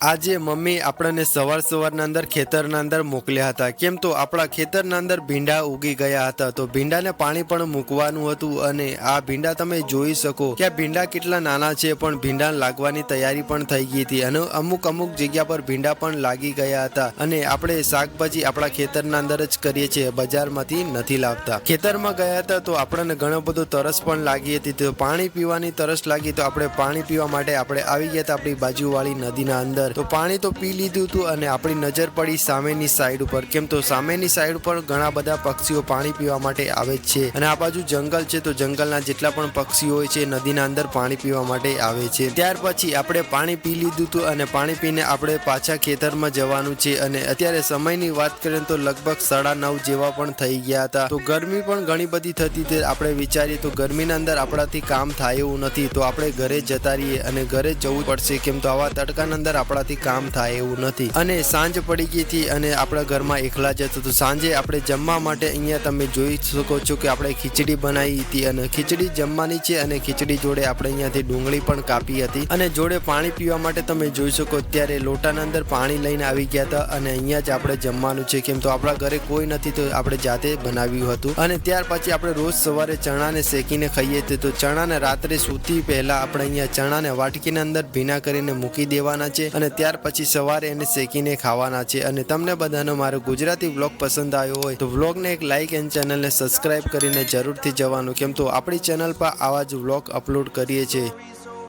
આજે મમ્મી આપણને સવાર સવારના અંદર ખેતરના અંદર મોકલ્યા હતા. કેમ તો આપણા ખેતરના અંદર ભીંડા ઉગી ગયા હતા. તો ભીંડાને પાણી પણ મૂકવાનું હતું અને આ ભીંડા તમે જોઈ શકો કે આ ભીંડા કેટલા નાના છે, પણ ભીંડા લાગવાની તૈયારી પણ થઈ ગઈ હતી અને અમુક અમુક જગ્યા પર ભીંડા પણ લાગી ગયા હતા અને આપણે શાકભાજી આપણા ખેતરના અંદર જ કરીએ છીએ, બજારમાંથી નથી લાવતા. ખેતરમાં ગયા હતા તો આપણને ઘણો બધો તરસ પણ લાગી હતી. તો પાણી પીવાની તરસ લાગી તો આપણે પાણી પીવા માટે આપણે આવી ગયા હતા આપણી બાજુવાળી નદીના અંદર. તો પાણી તો પી લીધું હતું અને આપણી નજર પડી સામેની સાઈડ ઉપર. કેમ તો સામેની સાઈડ ઉપર ઘણા બધા પક્ષીઓ પાણી પીવા માટે આવે છે. અને આ બાજુ જંગલ છે તો જંગલના જેટલા પણ પક્ષીઓ હોય છે નદીના અંદર પાણી પીવા માટે આવે છે. ત્યાર પછી આપણે પાણી પી લીધું હતું અને પાણી પીને આપણે પાછા ખેતરમાં જવાનું છે અને અત્યારે સમયની વાત કરીએ તો લગભગ સાડા નવ જેવા પણ થઈ ગયા હતા. તો ગરમી પણ ઘણી બધી થતી તે આપણે વિચારીએ તો ગરમીના અંદર આપણાથી કામ થાય એવું નથી. તો આપણે ઘરે જતા રહીએ અને ઘરે જવું પડશે. કેમ તો આવા તડકાના અંદર આપણાથી કામ થાય એવું નથી. અને સાંજ પડી ગઈ હતી અને આપણા ઘરમાં એકલા જ હતું. સાંજે આપણે જમવા માટે અહીંયા તમે જોઈ શકો છો કે આપણે ખીચડી બનાવી હતી અને ખીચડી જમવાની છે અને ખીચડી જોડે આપણે અહીંયાથી ડુંગળી પણ કાપી હતી. અને જોડે પાણી પીવા માટે તમે જોઈ શકો ત્યારે લોટાના અંદર પાણી લઈને આવી ગયા હતા અને અહીંયા જ આપણે જમવાનું છે. કેમ તો આપણા ઘરે કોઈ નથી તો આપણે જાતે બનાવ્યું હતું. અને ત્યાર પછી આપણે રોજ સવારે ચણાને શેકીને ખાઈએ છીએ તો ચણાને રાત્રે સૂતી પહેલા આપણે અહીંયા ચણાને વાટકીના અંદર ભીના કરીને મૂકી દેવાના છે અને ત્યાર પછી સવારે એને શેકીને ખાવાના છે અને તમને બધાનો મારો ગુજરાતી વ્લોગ પસંદ આવ્યો હોય તો વ્લોગને એક લાઇક એન્ડ ચેનલને સબસ્ક્રાઈબ કરીને જરૂરથી જવાનું કેમ તો આપણી ચેનલ પર આવા જ વ્લોગ અપલોડ કરીએ છીએ.